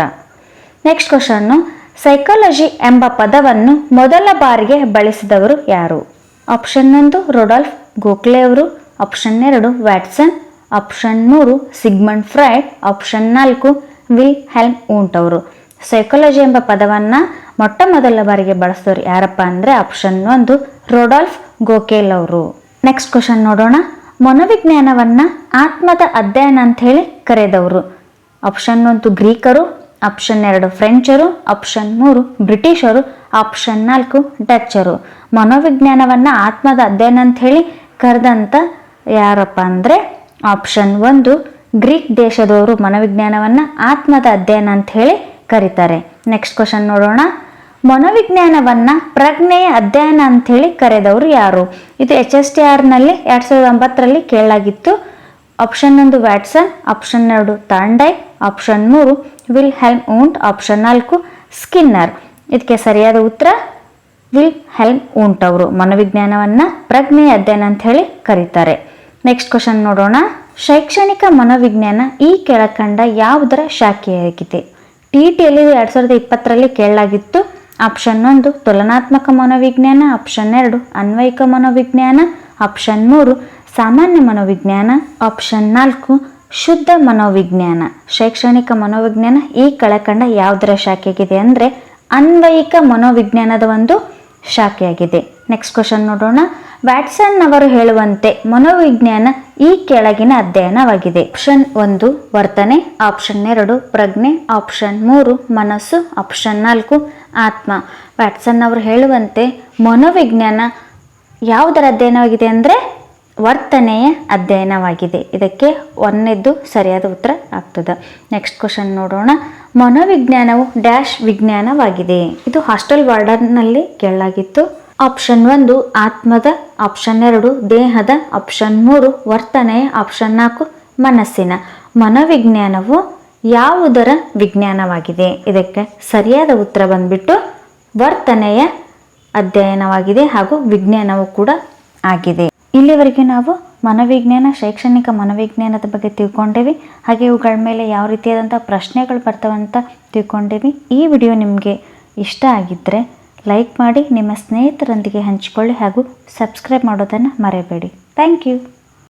ನೆಕ್ಸ್ಟ್ ಕ್ವಶನ್ನು ಸೈಕಾಲಜಿ ಎಂಬ ಪದವನ್ನು ಮೊದಲ ಬಾರಿಗೆ ಬಳಸಿದವರು ಯಾರು? ಆಪ್ಷನ್ ಒಂದು ರೊಡಾಲ್ಫ್ ಗೋಖಲೆ ಅವರು ಆಪ್ಷನ್ ಎರಡು ವ್ಯಾಟ್ಸನ್ ಆಪ್ಷನ್ ಮೂರು ಸಿಗ್ಮಂಡ್ ಫ್ರೈಡ್ ಆಪ್ಷನ್ ನಾಲ್ಕು ವಿಲ್ ಹೆಲ್ಮ್ ಊಂಟ್ ಅವರು. ಸೈಕಾಲಜಿ ಎಂಬ ಪದವನ್ನು ಮೊಟ್ಟ ಮೊದಲ ಬಾರಿಗೆ ಬಳಸಿದವರು ಯಾರಪ್ಪ ಅಂದರೆ ಆಪ್ಷನ್ ಒಂದು ರೊಡಾಲ್ಫ್ ಗೋಕೆಲ್ ಅವರು. ನೆಕ್ಸ್ಟ್ ಕ್ವಶನ್ ನೋಡೋಣ. ಮನೋವಿಜ್ಞಾನವನ್ನು ಆತ್ಮದ ಅಧ್ಯಯನ ಅಂತ ಹೇಳಿ ಕರೆದವರು. ಆಪ್ಷನ್ ಒಂದು ಗ್ರೀಕರು ಆಪ್ಷನ್ ಎರಡು ಫ್ರೆಂಚರು ಆಪ್ಷನ್ ಮೂರು ಬ್ರಿಟಿಷರು ಆಪ್ಷನ್ ನಾಲ್ಕು ಡಚ್ಚರು. ಮನೋವಿಜ್ಞಾನವನ್ನು ಆತ್ಮದ ಅಧ್ಯಯನ ಅಂತ ಹೇಳಿ ಕರೆದಂಥ ಯಾರಪ್ಪ ಅಂದರೆ ಆಪ್ಷನ್ ಒಂದು ಗ್ರೀಕ್ ದೇಶದವರು ಮನೋವಿಜ್ಞಾನವನ್ನು ಆತ್ಮದ ಅಧ್ಯಯನ ಅಂತ ಹೇಳಿ ಕರೀತಾರೆ. ನೆಕ್ಸ್ಟ್ ಕ್ವಶನ್ ನೋಡೋಣ. ಮನೋವಿಜ್ಞಾನವನ್ನು ಪ್ರಜ್ಞೆಯ ಅಧ್ಯಯನ ಅಂತ ಹೇಳಿ ಕರೆದವರು ಯಾರು? ಇದು ಎಚ್ ಎಸ್ ಟಿ ಆರ್ನಲ್ಲಿ ಎರಡು ಸಾವಿರದ ಒಂಬತ್ತರಲ್ಲಿ ಕೇಳಲಾಗಿತ್ತು. ಆಪ್ಷನ್ ಒಂದು ವ್ಯಾಟ್ಸನ್ ಆಪ್ಷನ್ ಎರಡು ತಾಂಡೈ ಆಪ್ಷನ್ ಮೂರು ವಿಲ್ ಹೆಲ್ಮ್ ಊಂಟ್ ಆಪ್ಷನ್ ನಾಲ್ಕು ಸ್ಕಿನ್ನರ್ ಇದಕ್ಕೆ ಸರಿಯಾದ ಉತ್ತರ? ವಿಲ್ ಹೆಲ್ಮ್ ಊಂಟ್ ಅವರು ಮನೋವಿಜ್ಞಾನವನ್ನು ಪ್ರಜ್ಞೆಯ ಅಧ್ಯಯನ ಅಂತ ಹೇಳಿ ಕರೀತಾರೆ. ನೆಕ್ಸ್ಟ್ ಕ್ವಶನ್ ನೋಡೋಣ. ಶೈಕ್ಷಣಿಕ ಮನೋವಿಜ್ಞಾನ ಈ ಕೆಳಕಂಡ ಯಾವುದರ ಶಾಖೆಯಾಗಿದೆ ಟಿ ಟಿಯಲ್ಲಿ ಎರಡು ಸಾವಿರದ ಇಪ್ಪತ್ತರಲ್ಲಿ ಕೇಳಲಾಗಿತ್ತು. ಆಪ್ಷನ್ ಒಂದು, ತುಲನಾತ್ಮಕ ಮನೋವಿಜ್ಞಾನ. ಆಪ್ಷನ್ ಎರಡು, ಅನ್ವಯಿಕ ಮನೋವಿಜ್ಞಾನ. ಆಪ್ಷನ್ ಮೂರು, ಸಾಮಾನ್ಯ ಮನೋವಿಜ್ಞಾನ. ಆಪ್ಷನ್ ನಾಲ್ಕು, ಶುದ್ಧ ಮನೋವಿಜ್ಞಾನ. ಶೈಕ್ಷಣಿಕ ಮನೋವಿಜ್ಞಾನ ಈ ಕೆಳಕಂಡ ಯಾವುದರ ಶಾಖೆಗಿದೆ ಅಂದರೆ ಅನ್ವಯಿಕ ಮನೋವಿಜ್ಞಾನದ ಒಂದು ಶಾಖೆಯಾಗಿದೆ. ನೆಕ್ಸ್ಟ್ ಕ್ವಶನ್ ನೋಡೋಣ. ವ್ಯಾಟ್ಸನ್ ಅವರು ಹೇಳುವಂತೆ ಮನೋವಿಜ್ಞಾನ ಈ ಕೆಳಗಿನ ಅಧ್ಯಯನವಾಗಿದೆ. ಆಪ್ಷನ್ ಒಂದು, ವರ್ತನೆ. ಆಪ್ಷನ್ ಎರಡು, ಪ್ರಜ್ಞೆ. ಆಪ್ಷನ್ ಮೂರು, ಮನಸ್ಸು. ಆಪ್ಷನ್ ನಾಲ್ಕು, ಆತ್ಮ. ವ್ಯಾಟ್ಸನ್ ಅವರು ಹೇಳುವಂತೆ ಮನೋವಿಜ್ಞಾನ ಯಾವುದರ ಅಧ್ಯಯನವಾಗಿದೆ ಅಂದರೆ ವರ್ತನೆಯ ಅಧ್ಯಯನವಾಗಿದೆ. ಇದಕ್ಕೆ ಒಂದನೇದ್ದು ಸರಿಯಾದ ಉತ್ತರ ಆಗ್ತದೆ. ನೆಕ್ಸ್ಟ್ ಕ್ವಶನ್ ನೋಡೋಣ. ಮನೋವಿಜ್ಞಾನವು ಡ್ಯಾಶ್ ವಿಜ್ಞಾನವಾಗಿದೆ. ಇದು ಹಾಸ್ಟೆಲ್ ವಾರ್ಡರ್ನಲ್ಲಿ ಕೇಳಲಾಗಿತ್ತು. ಆಪ್ಷನ್ ಒಂದು, ಆತ್ಮದ. ಆಪ್ಷನ್ ಎರಡು, ದೇಹದ. ಆಪ್ಷನ್ ಮೂರು, ವರ್ತನೆಯ. ಆಪ್ಷನ್ ನಾಲ್ಕು, ಮನಸ್ಸಿನ. ಮನೋವಿಜ್ಞಾನವು ಯಾವುದರ ವಿಜ್ಞಾನವಾಗಿದೆ? ಇದಕ್ಕೆ ಸರಿಯಾದ ಉತ್ತರ ಬಂದ್ಬಿಟ್ಟು ವರ್ತನೆಯ ಅಧ್ಯಯನವಾಗಿದೆ ಹಾಗೂ ವಿಜ್ಞಾನವು ಕೂಡ ಆಗಿದೆ. ಇಲ್ಲಿವರೆಗೆ ನಾವು ಮನೋವಿಜ್ಞಾನ, ಶೈಕ್ಷಣಿಕ ಮನೋವಿಜ್ಞಾನದ ಬಗ್ಗೆ ತಿಳ್ಕೊಂಡೇವಿ. ಹಾಗೆ ಇವುಗಳ ಮೇಲೆ ಯಾವ ರೀತಿಯಾದಂಥ ಪ್ರಶ್ನೆಗಳು ಬರ್ತಾವಂತ ತಿಳ್ಕೊಂಡೇವಿ. ಈ ವಿಡಿಯೋ ನಿಮಗೆ ಇಷ್ಟ ಆಗಿದ್ದರೆ ಲೈಕ್ ಮಾಡಿ ನಿಮ್ಮ ಸ್ನೇಹಿತರೊಂದಿಗೆ ಹಂಚಿಕೊಳ್ಳಿ ಹಾಗೂ ಸಬ್ಸ್ಕ್ರೈಬ್ ಮಾಡೋದನ್ನು ಮರೆಯಬೇಡಿ. Thank you